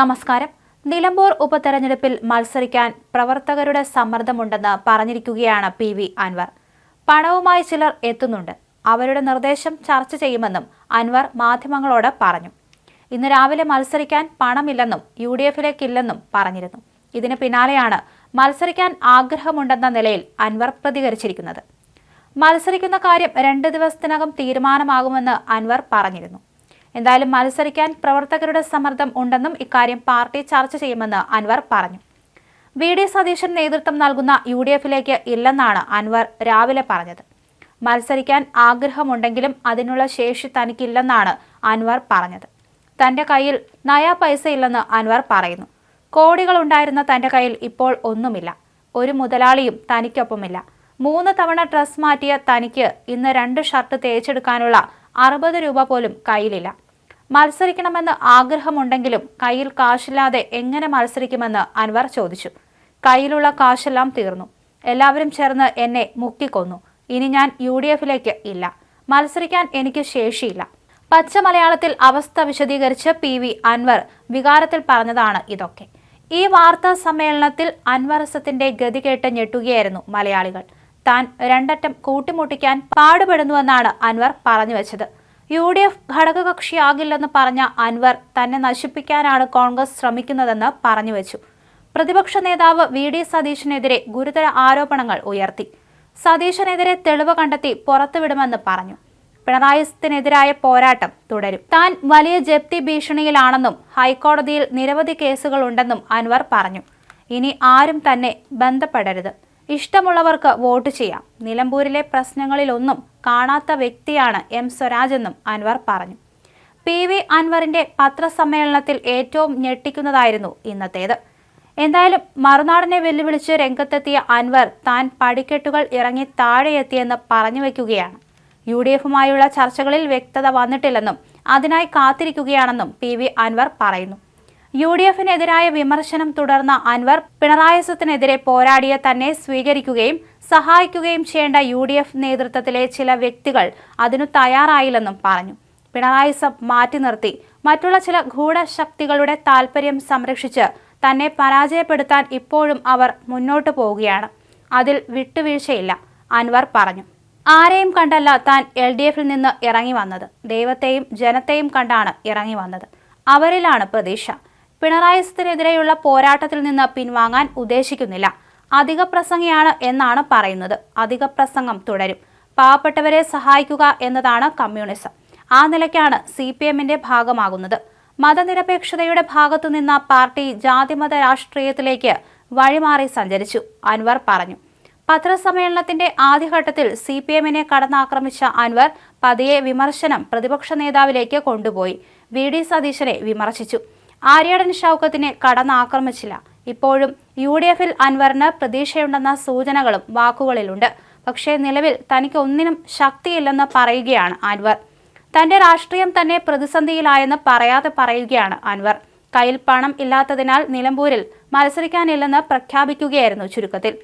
നമസ്കാരം. നിലമ്പൂർ ഉപതെരഞ്ഞെടുപ്പിൽ മത്സരിക്കാൻ പ്രവർത്തകരുടെ സമ്മർദ്ദമുണ്ടെന്ന് പറഞ്ഞിരിക്കുകയാണ് പി വി അൻവർ. പണവുമായി ചിലർ എത്തുന്നുണ്ട്. അവരുടെ നിർദ്ദേശം ചർച്ച ചെയ്യുമെന്നും അൻവർ മാധ്യമങ്ങളോട് പറഞ്ഞു. ഇന്ന് രാവിലെ മത്സരിക്കാൻ പണമില്ലെന്നും യു ഡി എഫിലേക്കില്ലെന്നും പറഞ്ഞിരുന്നു. ഇതിന് പിന്നാലെയാണ് മത്സരിക്കാൻ ആഗ്രഹമുണ്ടെന്ന നിലയിൽ അൻവർ പ്രതികരിച്ചിരിക്കുന്നത്. മത്സരിക്കുന്ന കാര്യം രണ്ട് ദിവസത്തിനകം തീരുമാനമാകുമെന്ന് അൻവർ പറഞ്ഞിരുന്നു. എന്തായാലും മത്സരിക്കാൻ പ്രവർത്തകരുടെ സമ്മർദ്ദം ഉണ്ടെന്നും ഇക്കാര്യം പാർട്ടി ചർച്ച ചെയ്യുമെന്ന് അൻവർ പറഞ്ഞു. വി. ഡി. സതീശൻ നേതൃത്വം നൽകുന്ന യു ഡി എഫിലേക്ക് ഇല്ലെന്നാണ് അൻവർ രാവിലെ പറഞ്ഞത്. മത്സരിക്കാൻ ആഗ്രഹമുണ്ടെങ്കിലും അതിനുള്ള ശേഷി തനിക്കില്ലെന്നാണ് അൻവർ പറഞ്ഞത്. തന്റെ കയ്യിൽ നയാ പൈസ ഇല്ലെന്ന് അൻവർ പറയുന്നു. കോടികൾ ഉണ്ടായിരുന്ന തന്റെ കയ്യിൽ ഇപ്പോൾ ഒന്നുമില്ല. ഒരു മുതലാളിയും തനിക്കൊപ്പമില്ല. മൂന്ന് തവണ ഡ്രസ് മാറ്റിയ തനിക്ക് ഇന്ന് രണ്ട് ഷർട്ട് തേച്ചെടുക്കാനുള്ള അറുപത് രൂപ പോലും കയ്യിലില്ല. മത്സരിക്കണമെന്ന് ആഗ്രഹമുണ്ടെങ്കിലും കയ്യിൽ കാശില്ലാതെ എങ്ങനെ മത്സരിക്കുമെന്ന് അൻവർ ചോദിച്ചു. കയ്യിലുള്ള കാശെല്ലാം തീർന്നു. എല്ലാവരും ചേർന്ന് എന്നെ മുക്കിക്കൊന്നു. ഇനി ഞാൻ യു ഡി എഫിലേക്ക് ഇല്ല. മത്സരിക്കാൻ എനിക്ക് ശേഷിയില്ല. പച്ച മലയാളത്തിൽ അവസ്ഥ വിശദീകരിച്ച് പി വി അൻവർ വികാരത്തിൽ പറഞ്ഞതാണ് ഇതൊക്കെ. ഈ വാർത്താ സമ്മേളനത്തിൽ അൻവർസത്തിന്റെ ഗതി കേട്ട് ഞെട്ടുകയായിരുന്നു മലയാളികൾ. താൻ രണ്ടറ്റം കൂട്ടിമുട്ടിക്കാൻ പാടുപെടുന്നുവെന്നാണ് അൻവർ പറഞ്ഞു വെച്ചത്. യു ഡി എഫ് ഘടകകക്ഷിയാകില്ലെന്ന് പറഞ്ഞ അൻവർ തന്നെ നശിപ്പിക്കാനാണ് കോൺഗ്രസ് ശ്രമിക്കുന്നതെന്ന് പറഞ്ഞു വെച്ചു. പ്രതിപക്ഷ നേതാവ് വി ഡി സതീശനെതിരെ ഗുരുതര ആരോപണങ്ങൾ ഉയർത്തി. സതീശനെതിരെ തെളിവ് കണ്ടെത്തി പുറത്തുവിടുമെന്ന് പറഞ്ഞു. പിണറായിത്തിനെതിരായ പോരാട്ടം തുടരും. താൻ വലിയ ജപ്തി ഭീഷണിയിലാണെന്നും ഹൈക്കോടതിയിൽ നിരവധി കേസുകളുണ്ടെന്നും അൻവർ പറഞ്ഞു. ഇനി ആരും തന്നെ ബന്ധപ്പെടരുത്. ഇഷ്ടമുള്ളവർക്ക് വോട്ട് ചെയ്യാം. നിലമ്പൂരിലെ പ്രശ്നങ്ങളിലൊന്നും കാണാത്ത വ്യക്തിയാണ് എം സ്വരാജ് എന്നും അൻവർ പറഞ്ഞു. പി വി അൻവറിന്റെ പത്രസമ്മേളനത്തിൽ ഏറ്റവും ഞെട്ടിക്കുന്നതായിരുന്നു ഇന്നത്തേത്. എന്തായാലും മറുനാടിനെ വെല്ലുവിളിച്ച് രംഗത്തെത്തിയ അൻവർ താൻ പടിക്കെട്ടുകൾ ഇറങ്ങി താഴെയെത്തിയെന്ന് പറഞ്ഞു വയ്ക്കുകയാണ്. യു ഡി എഫുമായുള്ള ചർച്ചകളിൽ വ്യക്തത വന്നിട്ടില്ലെന്നും അതിനായി കാത്തിരിക്കുകയാണെന്നും പി വി അൻവർ പറയുന്നു. യു ഡി എഫിനെതിരായ വിമർശനം തുടർന്ന അൻവർ പിണറായസത്തിനെതിരെ പോരാടിയ തന്നെ സ്വീകരിക്കുകയും സഹായിക്കുകയും ചെയ്യേണ്ട യു ഡി എഫ് നേതൃത്വത്തിലെ ചില വ്യക്തികൾ അതിനു തയ്യാറായില്ലെന്നും പറഞ്ഞു. പിണറായിസം മാറ്റി നിർത്തി. മറ്റുള്ള ചില ഗൂഢശക്തികളുടെ താൽപര്യം സംരക്ഷിച്ച് തന്നെ പരാജയപ്പെടുത്താൻ ഇപ്പോഴും അവർ മുന്നോട്ടു പോവുകയാണ്. അതിൽ വിട്ടുവീഴ്ചയില്ല അൻവർ പറഞ്ഞു. ആരെയും കണ്ടല്ല താൻ എൽ ഡി എഫിൽ നിന്ന് ഇറങ്ങി വന്നത്. ദൈവത്തെയും ജനത്തെയും കണ്ടാണ് ഇറങ്ങി വന്നത്. അവരിലാണ് പ്രതീക്ഷ. പിണറായിസത്തിനെതിരെയുള്ള പോരാട്ടത്തിൽ നിന്ന് പിൻവാങ്ങാൻ ഉദ്ദേശിക്കുന്നില്ല. അധിക പ്രസംഗിയാണ് എന്നാണ് പറയുന്നത്. അധിക പ്രസംഗം തുടരും. പാവപ്പെട്ടവരെ സഹായിക്കുക എന്നതാണ് കമ്മ്യൂണിസം. ആ നിലയ്ക്കാണ് സി പി എമ്മിന്റെ ഭാഗമാകുന്നത്. മതനിരപേക്ഷതയുടെ ഭാഗത്തു നിന്ന പാർട്ടി ജാതിമത രാഷ്ട്രീയത്തിലേക്ക് വഴിമാറി സഞ്ചരിച്ചു അൻവർ പറഞ്ഞു. പത്രസമ്മേളനത്തിന്റെ ആദ്യഘട്ടത്തിൽ സി പി എമ്മിനെ കടന്നാക്രമിച്ച അൻവർ പതിയെ വിമർശനം പ്രതിപക്ഷ നേതാവിലേക്ക് കൊണ്ടുപോയി. വി. ഡി. സതീശനെ വിമർശിച്ചു. ആര്യാടൻ ഷൗക്കത്തിനെ കടന്നാക്രമിച്ചില്ല. ഇപ്പോഴും യു ഡി എഫിൽ അൻവറിന് പ്രതീക്ഷയുണ്ടെന്ന സൂചനകളും വാക്കുകളിലുണ്ട്. പക്ഷേ നിലവിൽ തനിക്ക് ഒന്നിനും ശക്തിയില്ലെന്ന് പറയുകയാണ് അൻവർ. തന്റെ രാഷ്ട്രീയം തന്നെ പ്രതിസന്ധിയിലായെന്ന് പറയാതെ പറയുകയാണ് അൻവർ. കയ്യിൽ പണം ഇല്ലാത്തതിനാൽ നിലമ്പൂരിൽ മത്സരിക്കാനില്ലെന്ന് പ്രഖ്യാപിക്കുകയായിരുന്നു ചുരുക്കത്തിൽ.